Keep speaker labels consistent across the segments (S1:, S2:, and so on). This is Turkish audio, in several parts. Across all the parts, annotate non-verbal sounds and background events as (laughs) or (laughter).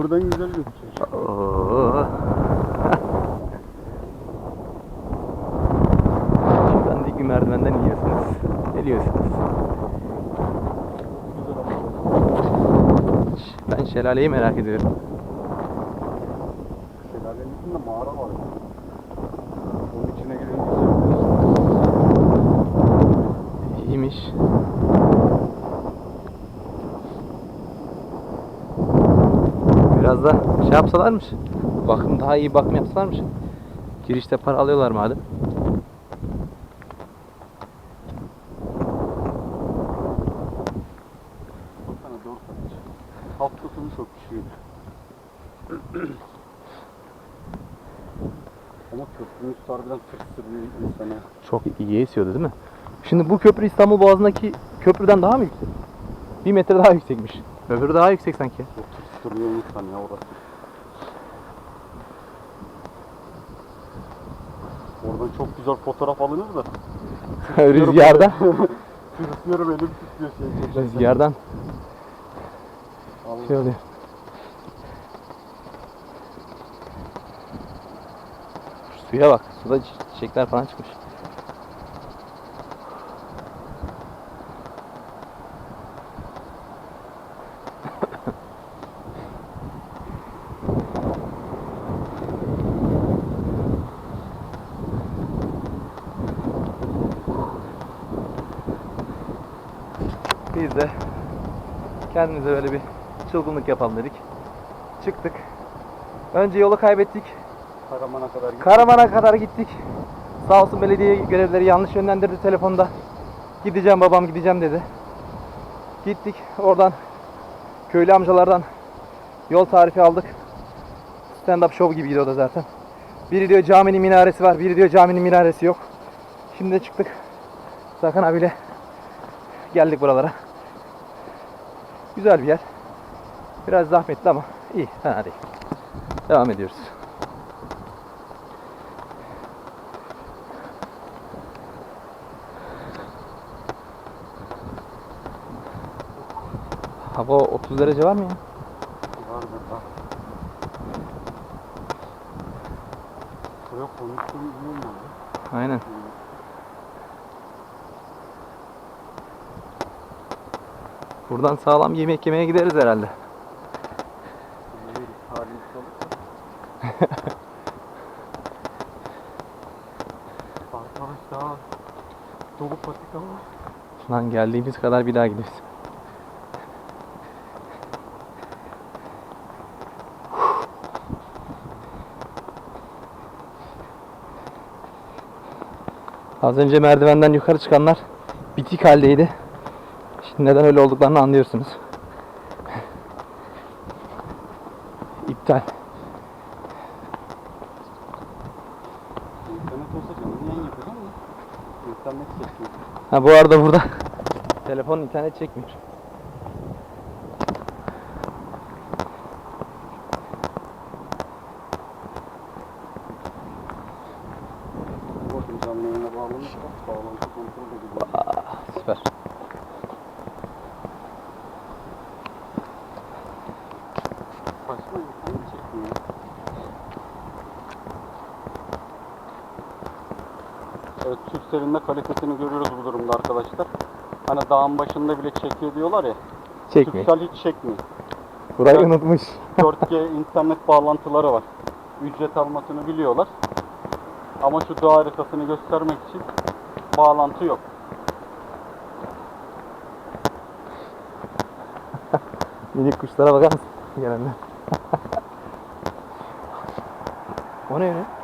S1: Buradan güzel gözüküyor.
S2: Oo. Şuradan dik bir merdivenden iniyorsunuz. Geliyorsunuz. Ben şelaleyi merak ediyorum.
S1: Şelalenin içinde mağara var. Onun içine girince güzel.
S2: İyiymiş. Biraz da şey yapsalarmış. Bakım daha iyi bakım yapsalarmış. Girişte para alıyorlar madem.
S1: Baksana dört aç. Hafta sonu çok pişiyor. (clears throat) Ama köprünün üstü harbiden tırsırıyor insana.
S2: Çok iyi esiyordu değil mi? Şimdi bu köprü İstanbul Boğazı'ndaki köprüden daha mı yüksek? Bir metre daha yüksekmiş. Öbürü daha yüksek sanki.
S1: Çok tırsırıyor insan ya orası. Oradan çok güzel fotoğraf alınır da. (laughs)
S2: Rüzgardan.
S1: Tırsıyorum (laughs) elim titriyor şey. çekerken.
S2: Rüzgardan
S1: Allah.
S2: şey oluyor. Suya bak. Suda çi- çiçekler falan çıkmış. Biz de kendimize böyle bir çılgınlık yapalım dedik. Çıktık. Önce yolu kaybettik.
S1: Karaman'a kadar gittim.
S2: Karaman'a kadar gittik. Sağ olsun belediye görevlileri yanlış yönlendirdi telefonda. Gideceğim babam gideceğim dedi. Gittik oradan köylü amcalardan yol tarifi aldık. Stand up show gibiydi o da zaten. Biri diyor caminin minaresi var, biri diyor caminin minaresi yok. Şimdi de çıktık. Zakan abiyle geldik buralara. Güzel bir yer. Biraz zahmetli ama iyi, fena değil. Devam ediyoruz. Hava 30 derece var mı ya?
S1: Var burada. Buraya konuştuğum iyi olmadı.
S2: Aynen. Buradan sağlam yemek yemeye gideriz herhalde.
S1: Olursa. Arkadaşlar. Dolu patika var.
S2: Lan geldiğimiz kadar bir daha gidiyoruz. Az önce merdivenden yukarı çıkanlar bitik haldeydi. Şimdi neden öyle olduklarını anlıyorsunuz. İptal. Ha bu arada burada telefon internet çekmiyor.
S1: Evet, Türkcell'in de kalitesini görüyoruz bu durumda arkadaşlar. Hani dağın başında bile çekiyor diyorlar ya.
S2: Çekmiyor.
S1: Türkcell hiç çekmiyor.
S2: Burayı
S1: Evet.
S2: unutmuş. (laughs)
S1: 4G internet bağlantıları var. Ücret almasını biliyorlar. Ama şu dağ haritasını göstermek için bağlantı yok. (laughs)
S2: Minik kuşlara bakar mısın? Gelenler. (laughs) o ne öyle?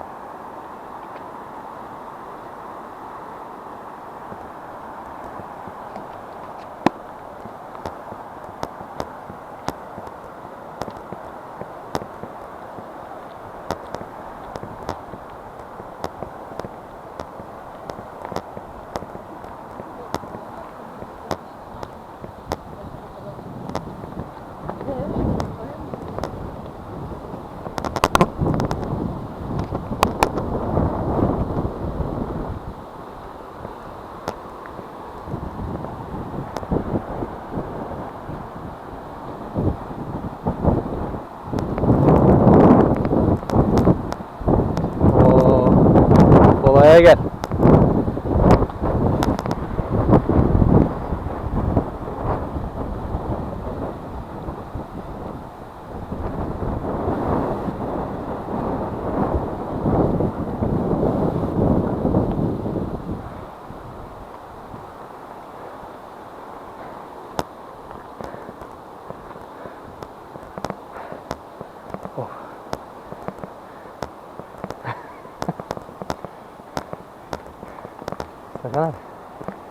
S2: Serkan abi.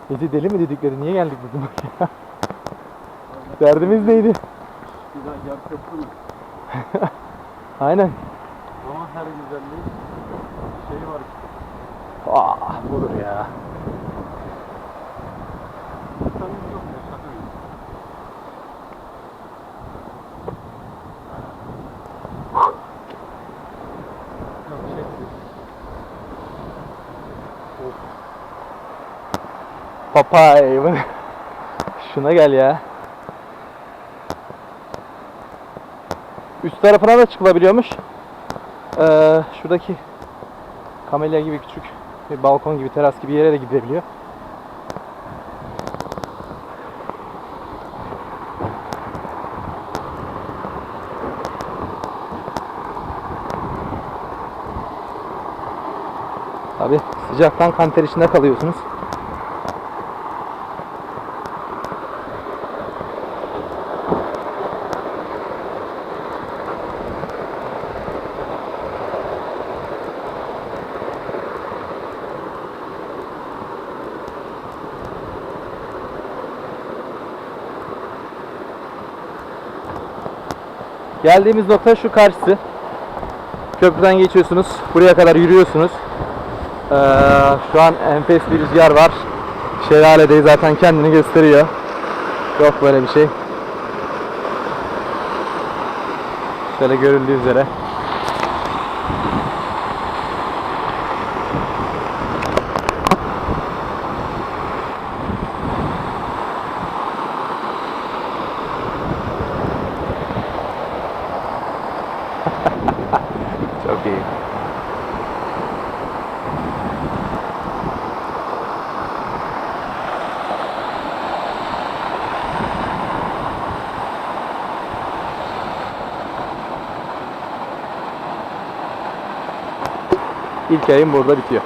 S2: Bizi deli mi dedikleri niye geldik bugün buraya? (laughs) Derdimiz neydi?
S1: Bir daha yer köprü mü?
S2: Aynen.
S1: Ama her güzelliğin şeyi var işte.
S2: Ah budur ya.
S1: İnsanın yok ya şaka gibi. Yok çekti.
S2: Papay. (laughs) Şuna gel ya. Üst tarafına da çıkılabiliyormuş. Ee, şuradaki kamelya gibi küçük bir balkon gibi teras gibi yere de gidebiliyor. Tabi sıcaktan kanter içinde kalıyorsunuz. Geldiğimiz nokta şu karşısı. Köprüden geçiyorsunuz. Buraya kadar yürüyorsunuz. Ee, şu an enfes bir rüzgar var. Şelaledeyi zaten kendini gösteriyor. Yok böyle bir şey. Şöyle görüldüğü üzere. Çok iyi. İlk ayım burada bitiyor.